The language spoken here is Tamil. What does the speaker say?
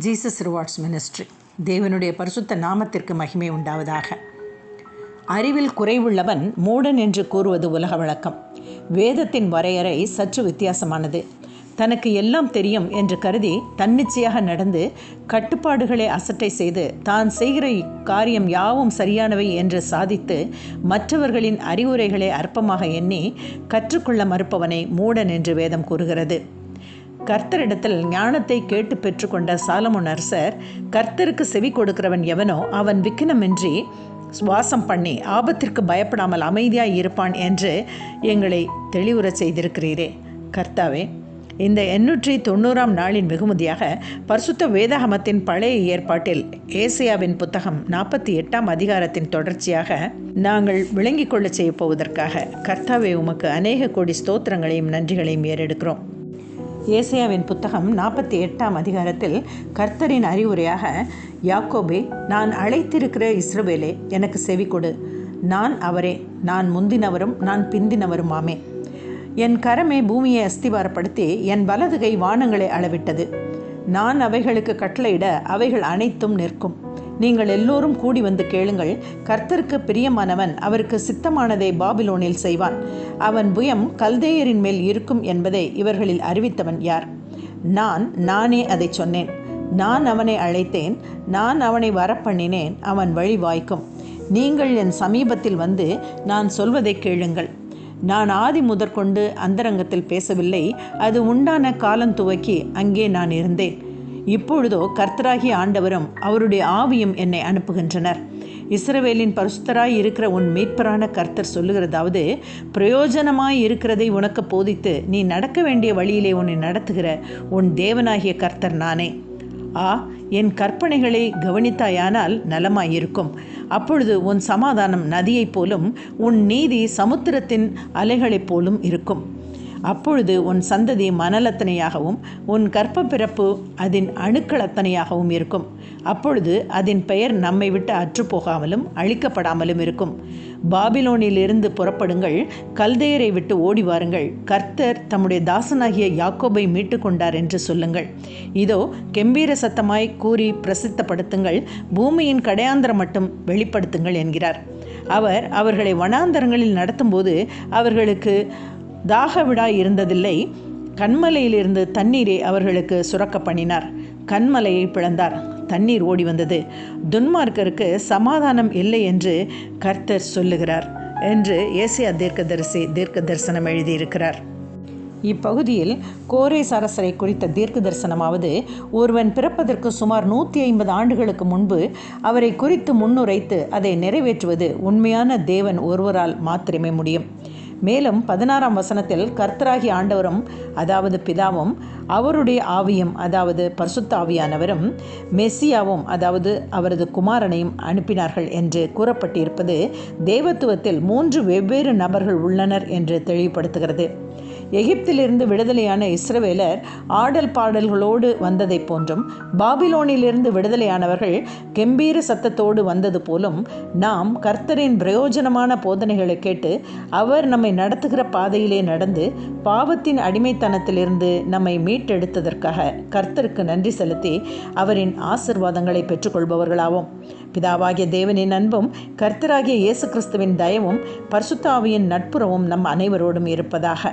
ஜீசஸ் ரிவார்ட்ஸ் மினிஸ்ட்ரி தேவனுடைய பரிசுத்த நாமத்திற்கு மகிமை உண்டாவதாக. அறிவில் குறைவுள்ளவன் மூடன் என்று கூறுவது உலக வழக்கம். வேதத்தின் வரையறை சற்று வித்தியாசமானது. தனக்கு எல்லாம் தெரியும் என்று கருதி தன்னிச்சையாக நடந்து கட்டுப்பாடுகளை அசட்டை செய்து தான் செய்கிற காரியம் யாவும் சரியானவை என்று சாதித்து மற்றவர்களின் அறிவுரைகளை அற்பமாக எண்ணி கற்றுக்கொள்ள மறுப்பவனை மூடன் என்று வேதம் கூறுகிறது. கர்த்தரிடத்தில் ஞானத்தை கேட்டு பெற்றுக்கொண்ட சாலமுன் அரசர் கர்த்தருக்கு செவி கொடுக்கிறவன் எவனோ அவன் விக்கினமின்றி சுவாசம் பண்ணி ஆபத்திற்கு பயப்படாமல் அமைதியாய் இருப்பான் என்று எங்களை தெளிவுறச் செய்திருக்கிறீரே. கர்த்தாவே இந்த எண்ணூற்றி தொண்ணூறாம் நாளின் வெகுமதியாக பரிசுத்த வேதாகமத்தின் பழைய ஏற்பாட்டில் ஏசியாவின் புத்தகம் நாற்பத்தி எட்டாம் அதிகாரத்தின் தொடர்ச்சியாக நாங்கள் விளங்கிக் கொள்ள செய்ய போவதற்காக கர்த்தாவே உமக்கு அநேக கோடி ஸ்தோத்திரங்களையும் நன்றிகளையும் ஏறெடுக்கிறோம். ஏசியாவின் புத்தகம் நாற்பத்தி எட்டாம் அதிகாரத்தில் கர்த்தரின் அறிவுரையாக யாக்கோபே நான் அழைத்திருக்கிற இஸ்ரவேலே எனக்கு செவி கொடு. நான் அவரே நான் முந்தினவரும் நான் பிந்தினவருமாமே. என் கரமே பூமியை அஸ்திவாரப்படுத்தி என் வலதுகை வானங்களை அளவிட்டது. நான் அவைகளுக்கு கட்டளையிட அவைகள் அனைத்தும் நிற்கும். நீங்கள் எல்லோரும் கூடி வந்து கேளுங்கள் கர்த்தருக்கு பிரியமானவன் அவருக்கு சித்தமானதை பாபிலோனில் செய்வான். அவன் புயம் கல்தேயரின் மேல் இருக்கும் என்பதை இவர்களில் அறிவித்தவன் யார்? நான் நானே அதை சொன்னேன். நான் அவனை அழைத்தேன் நான் அவனை வரப்பண்ணினேன் அவன் வழி வாய்க்கும். நீங்கள் என் சமீபத்தில் வந்து நான் சொல்வதை கேளுங்கள். நான் ஆதி முதற்கொண்டு அந்தரங்கத்தில் பேசவில்லை அது உண்டான காலம் துவக்கி அங்கே நான் இருந்தேன். இப்பொழுதோ கர்த்தராகிய ஆண்டவரும் அவருடைய ஆவியும் என்னை அனுப்புகின்றனர். இஸ்ரவேலின் பரிசுத்தராய் இருக்கிற உன் மீட்பரான கர்த்தர் சொல்லுகிறதாவது பிரயோஜனமாய் இருக்கிறதை உனக்கு போதித்து நீ நடக்க வேண்டிய வழியிலே உன்னை நடத்துகிற உன் தேவனாகிய கர்த்தர் நானே. ஆ என் கற்பனைகளை கவனித்தாயானால் நலமாயிருக்கும். அப்பொழுது உன் சமாதானம் நதியைப் போலும் உன் நீதி சமுத்திரத்தின் அலைகளைப் போலும் இருக்கும். அப்பொழுது உன் சந்ததி மணலத்தனையாகவும் உன் கற்ப பிறப்பு அதன் அணுக்களத்தனையாகவும் இருக்கும். அப்பொழுது அதன் பெயர் நம்மை விட்டு அற்றுப்போகாமலும் அழிக்கப்படாமலும் இருக்கும். பாபிலோனிலிருந்து புறப்படுங்கள் கல்தேயரை விட்டு ஓடி வாருங்கள். கர்த்தர் தம்முடைய தாசனாகிய யாக்கோபை மீட்டு கொண்டார் என்று சொல்லுங்கள். இதோ கெம்பீர சத்தமாய் கூறி பிரசித்தப்படுத்துங்கள் பூமியின் கடையாந்திரம் மட்டும் வெளிப்படுத்துங்கள் என்கிறார். அவர் அவர்களை வனாந்தரங்களில் நடத்தும்போது அவர்களுக்கு தாகவிடா இருந்ததில்லை. கண்மலையிலிருந்து தண்ணீரை அவர்களுக்கு சுரக்க பண்ணினார். கண்மலையை பிளந்தார். தண்ணீர் ஓடி வந்தது. துன்மார்க்கருக்கு சமாதானம் இல்லை என்று கர்த்தர் சொல்லுகிறார் என்று ஏசியா தீர்க்கதரிசி தீர்க்க தரிசனம் எழுதியிருக்கிறார். இப்பகுதியில் கோரேஸ் அரசரை குறித்த தீர்க்க தரிசனமாவது ஒருவன் பிறப்பதற்கு சுமார் நூற்றி ஐம்பது ஆண்டுகளுக்கு முன்பு அவரை குறித்து முன்னுரைத்து அதை நிறைவேற்றுவது உண்மையான தேவன் ஒருவரால் மாத்திரமே முடியும். மேலும் பதினாறாம் வசனத்தில் கர்த்தராகி ஆண்டவரும் அதாவது பிதாவும் அவருடைய ஆவியும் அதாவது பரிசுத்த ஆவியானவரும் மெஸ்ஸியாவும் அதாவது அவரது குமாரனையும் அனுப்பினார்கள் என்று கூறப்பட்டிருப்பது தேவத்துவத்தில் மூன்று வெவ்வேறு நபர்கள் உள்ளனர் என்று தெளிவுபடுத்துகிறது. எகிப்திலிருந்து விடுதலையான இஸ்ரவேலர் ஆடல் பாடல்களோடு வந்ததை போன்றும் பாபிலோனிலிருந்து விடுதலையானவர்கள் கெம்பீர சத்தத்தோடு வந்தது போலும் நாம் கர்த்தரின் பிரயோஜனமான போதனைகளை கேட்டு அவர் நம்மை நடத்துகிற பாதையிலே நடந்து பாவத்தின் அடிமைத்தனத்திலிருந்து நம்மை மீட்டெடுத்ததற்காக கர்த்தருக்கு நன்றி செலுத்தி அவரின் ஆசிர்வாதங்களை பெற்றுக்கொள்பவர்களாவோம். பிதாவாகிய தேவனின் அன்பும் கர்த்தராகிய இயேசு கிறிஸ்துவின் தயவும் பரிசுத்தாவியின் நட்புறவும் நம் அனைவரோடும் இருப்பதாக.